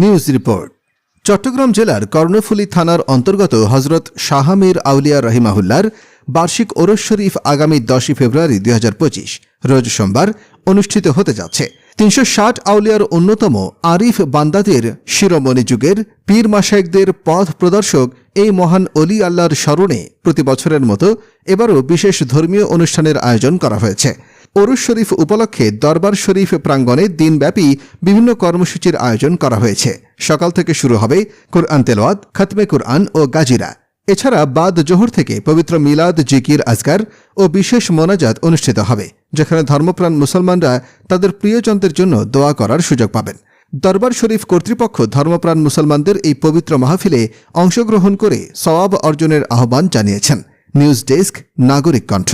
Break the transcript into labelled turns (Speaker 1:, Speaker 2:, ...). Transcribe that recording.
Speaker 1: News report. Chittagong জেলার কর্ণফুলী থানার অন্তর্গত হজরত শাহামির আউলিয়া রহিমাহুল্লার বার্ষিক ওরস শরীফ আগামী দশই ফেব্রুয়ারি দুই হাজার পঁচিশ, রোজ সোমবার, অনুষ্ঠিত হতে যাচ্ছে। তিনশো ষাট আউলিয়ার অন্যতম আরিফ বান্দাদের শিরোমণি যুগের পীর মাসায়কদের পথ প্রদর্শক এই মহান অলি আল্লাহর স্মরণে প্রতি বছরের মতো এবারও বিশেষ ধর্মীয় অনুষ্ঠানের আয়োজন করা হয়েছে। ওরস শরীফ উপলক্ষে দরবার শরীফ প্রাঙ্গণে দিনব্যাপী বিভিন্ন কর্মসূচির আয়োজন করা হয়েছে। সকাল থেকে শুরু হবে কোরআন তেলোয়াত খতমে কোরআন ও গাজিরা। এছাড়া বাদ জোহর থেকে পবিত্র মিলাদ, জিকির, আজকার ও বিশেষ মোনাজাত অনুষ্ঠিত হবে, যেখানে ধর্মপ্রাণ মুসলমানরা তাদের প্রিয়জনদের জন্য দোয়া করার সুযোগ পাবেন। দরবার শরীফ কর্তৃপক্ষ ধর্মপ্রাণ মুসলমানদের এই পবিত্র মাহফিলে অংশগ্রহণ করে সওয়াব অর্জনের আহ্বান জানিয়েছেন। নিউজ ডেস্ক, নাগরিক কণ্ঠ।